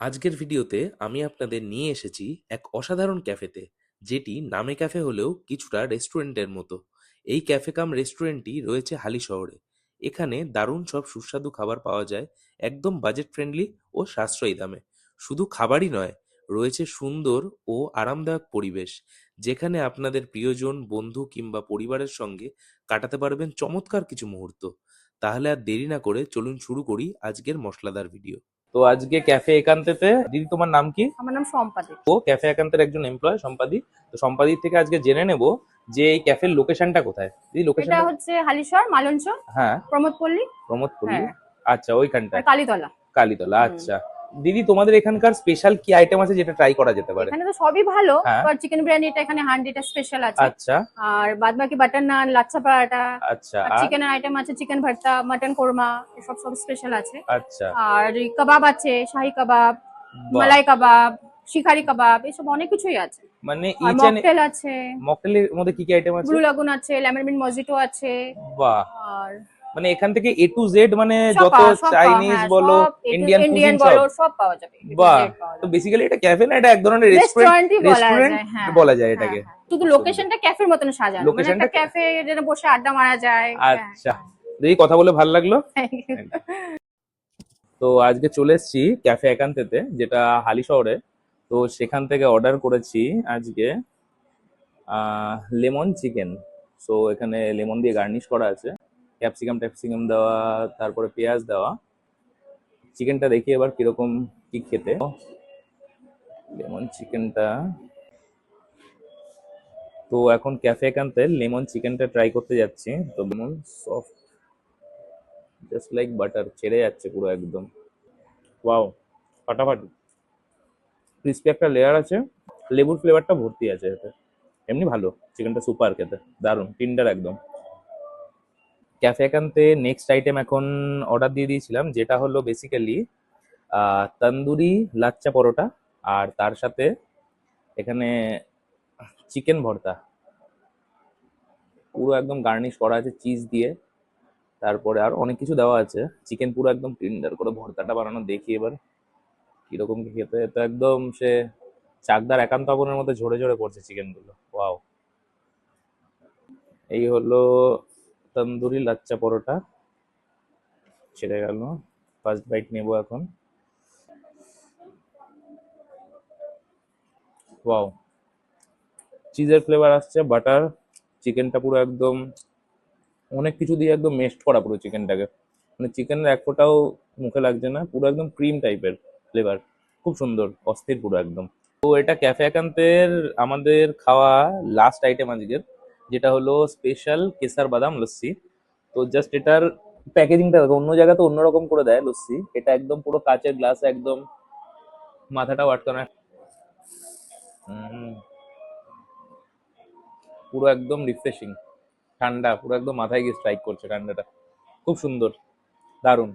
আজকের ভিডিওতে আমি আপনাদের নিয়ে এসেছি এক অসাধারণ ক্যাফেতে, যেটি নামে ক্যাফে হলেও কিছুটা রেস্টুরেন্টের মতো। এই ক্যাফে কাম রেস্টুরেন্টটি রয়েছে হালি শহরে। এখানে দারুণ সব সুস্বাদু খাবার পাওয়া যায়, একদম বাজেট ফ্রেন্ডলি ও সাশ্রয়ী দামে। শুধু খাবারই নয়, রয়েছে সুন্দর ও আরামদায়ক পরিবেশ, যেখানে আপনাদের প্রিয়জন, বন্ধু কিংবা পরিবারের সঙ্গে কাটাতে পারবেন চমৎকার কিছু মুহূর্ত। তাহলে আর দেরি না করে চলুন শুরু করি আজকের মশলাদার ভিডিও। তো আজকে ক্যাফে একান্তেতে দিদি তোমার নাম কি? আমার নাম সম্পাদি। ও ক্যাফে একান্তের একজন এমপ্লয় সম্পাদি। তো সম্পাদি থেকে আজকে জেনে নেব যে এই ক্যাফের লোকেশনটা কোথায়। দিদি এটা লোকেশনটা হচ্ছে হালিশহর মালঞ্চ হ্যাঁ। প্রমোদপল্লী। প্রমোদপল্লী? হ্যাঁ। আচ্ছা ওইখানটা কালীতলা। কালীতলা আচ্ছা। দিদি তোমাদের এখানকার স্পেশাল কি আইটেম আছে যেটা ট্রাই করা যেতে পারে? এখানে তো সবই ভালো। বাট চিকেন বিরিয়ানিটা এখানে হান্ডিটা স্পেশাল আছে। আচ্ছা। আর বাদ বাকি বাটার নান লাচ্ছা পরাটা আচ্ছা আর আইটেম আছে চিকেন ভর্তা মাটন কোরমা এসব সব স্পেশাল আছে। আচ্ছা। আর কাবাব আছে শাহি কাবাব মালাই কাবাব শিকারি কাবাব এসব অনেক কিছুই আছে। মানে মকটেল আছে। মকটেলের মধ্যে কি কি আইটেম আছে? ব্লু লাগুন আছে লেমন মিন্ট মজিটো আছে। বাহ। আর মানে এখান থেকে এ টু জেড মানে যত চাইনিজ হ্যাঁ, বলো ইন্ডিয়ান কুজিন সব। পাওয়া যাবে বাহ, তো। বেসিক্যালি এটা ক্যাফে না? এটা এক ধরনের রেস্টুরেন্ট বলা রেস্টুরেন্ট যায় বলা যায় এটাকে। হ্যাঁ, হ্যাঁ। শুধু লোকেশনটা ক্যাফের মতন সাজানো লোকেশনটা ক্যাফে যেন বসে আড্ডা মারা যায়। আচ্ছা দেখি কথা বলে ভালো লাগল। তো আজকে চলে এসেছি ক্যাফে একান্তেতে যেটা হালি শহরে। তো সেখান থেকে অর্ডার করেছি আজকে লেমন চিকেন সো এখানে লেমন দিয়ে গার্নিশ করা আছে। ক্যাপসিকাম, ট্যাপসিকাম দেওয়া, তারপরে পেঁয়াজ দেওয়া। চিকেনটা দেখি এবার কীরকম, কি খেতে। লেমন চিকেনটা। তো এখন ক্যাফে একান্তে লেমন চিকেনটা ট্রাই করতে যাচ্ছি। তো lemon soft just like butter ছেড়ে যাচ্ছে পুরো একদম। ওয়াও ফাটাফাটি। ক্রিস্পি একটা লেয়ার আছে। লেবুর ফ্লেভারটা ভর্তি আছে এতে। এমনি ভালো, চিকেনটা সুপার খেতে। দারুণ টিন্ডার একদম। ক্যাফে একান্তে নেক্সট আইটেম এখন অর্ডার দিয়ে দিয়েছিলাম, যেটা হলো বেসিক্যালি তন্দুরি লাচ্চা পরোটা আর তার সাথে এখানে চিকেন ভর্তা। পুরো একদম গার্নিশ করা আছে চিজ দিয়ে। তারপরে আর অনেক কিছু দেওয়া আছে। চিকেন পুরো একদম টেন্ডার করে ভর্তাটা বানানো, দেখি এবার কীরকম খেতে। তো একদম সে চাকদার একান্ত আপনের মধ্যে ঝরে ঝরে পড়ছে চিকেনগুলো ওয়াও এই হলো তন্দুরি লাচ্চা পরোটা। ছেড়ে গেল। ফার্স্ট বাইট নেব এখন। ওয়াও চিজের ফ্লেভার আসছে বাটার চিকেনটা পুরো একদম, অনেক কিছু দিয়ে একদম মেস্ট করা পুরো চিকেনটাকে মানে চিকেনের এক ফোঁটাও মুখে লাগছে না, পুরো একদম ক্রিম টাইপের ফ্লেভার খুব সুন্দর, অস্থির পুরো একদম। তো এটা ক্যাফে একান্তের আমাদের খাওয়া লাস্ট আইটেম আজকের। যেটা হলো স্পেশাল কেসার বাদাম লস্যি। তো জাস্ট এটার প্যাকেজিংটা দেখো, অন্য জায়গা তো অন্যরকম করে দেয় লস্যি। এটা একদম পুরো কাঁচের গ্লাস একদম মাথাটাও আটকানো পুরো একদম রিফ্রেশিং ঠান্ডা, পুরো একদম মাথায় গিয়ে স্ট্রাইক করছে ঠান্ডাটা। খুব সুন্দর। দারুণ।